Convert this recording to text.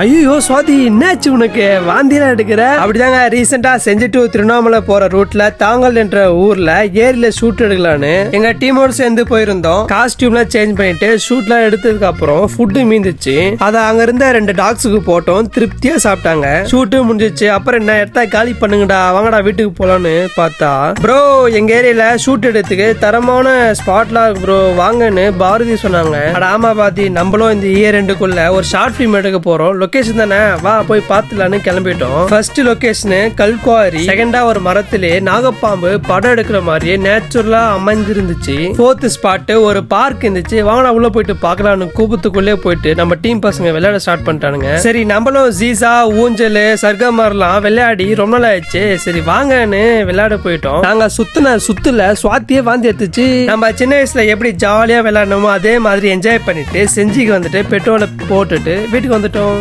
ஐயோ சுவாதி என்னாச்சு உனக்கு? வாந்திலாம் எடுக்கிற? அப்படிதாங்க ரீசெண்டா செஞ்சு டு திருவண்ணாமலை போற ரூட்ல தாங்கல் என்ற ஊர்ல ஏரியில ஷூட் எடுக்கலான்னு எங்க டீமோட சேர்ந்து போயிருந்தோம். காஸ்டியூம்லாம் சேஞ்ச் பண்ணிட்டு ஷூட்லாம் எடுத்ததுக்கு அப்புறம் ஃபுட்டு மீந்துச்சு. அதை அங்க இருந்த ரெண்டு டாக்ஸுக்கு போட்டோம். திருப்தியா சாப்பிட்டாங்க. ஷூட்டு முடிஞ்சிச்சு. அப்புறம் என்ன இடத்த காலி பண்ணுங்கடா வாங்கடா வீட்டுக்கு போலான்னு பார்த்தா ப்ரோ எங்க ஏரியில ஷூட் எடுத்துக்கு தரமான ஸ்பாட்லாம் இருக்கு ப்ரோ. வாங்கன்னு பாரதி சொன்னாங்க. ஆமா பாத்தி நம்மளும் இந்த இயர் ரெண்டுக்குள்ள ஒரு ஷார்ட் ஃபிலிம் எடுக்க போறோம். லொக்கேஷன் தானே? வா போய் பார்த்துலான்னு கிளம்பிட்டோம். ஃபர்ஸ்ட் லொக்கேஷனு கல்குவாரி செகண்டா ஒரு மரத்திலே நாகப்பாம்பு படம் எடுக்கிற மாதிரியே நேச்சுரலா அமைஞ்சிருந்துச்சு ஃபோர்த் ஸ்பாட்டு ஒரு பார்க் இருந்துச்சு. வாங்கடா உள்ள போயிட்டு பார்க்கலாம்னு கூப்பத்துக்குள்ளே போயிட்டு நம்ம டீம் பசங்க விளையாட ஸ்டார்ட் பண்ணிட்டானுங்க. சரி நம்மளும் ஜீசா ஊஞ்சல் சர்க்கமாரெல்லாம் விளையாடி ரொம்ப நாள் ஆயிடுச்சு சரி வாங்கன்னு விளையாட போயிட்டோம். நாங்க சுத்தின சுத்துல சுவாத்தியே வாந்தி எடுத்துச்சு. நம்ம சின்ன வயசுல எப்படி ஜாலியா விளையாடணுமோ அதே மாதிரி என்ஜாய் பண்ணிட்டு செஞ்சிக்கு வந்துட்டு பெட்ரோலை போட்டுட்டு வீட்டுக்கு வந்துட்டோம்.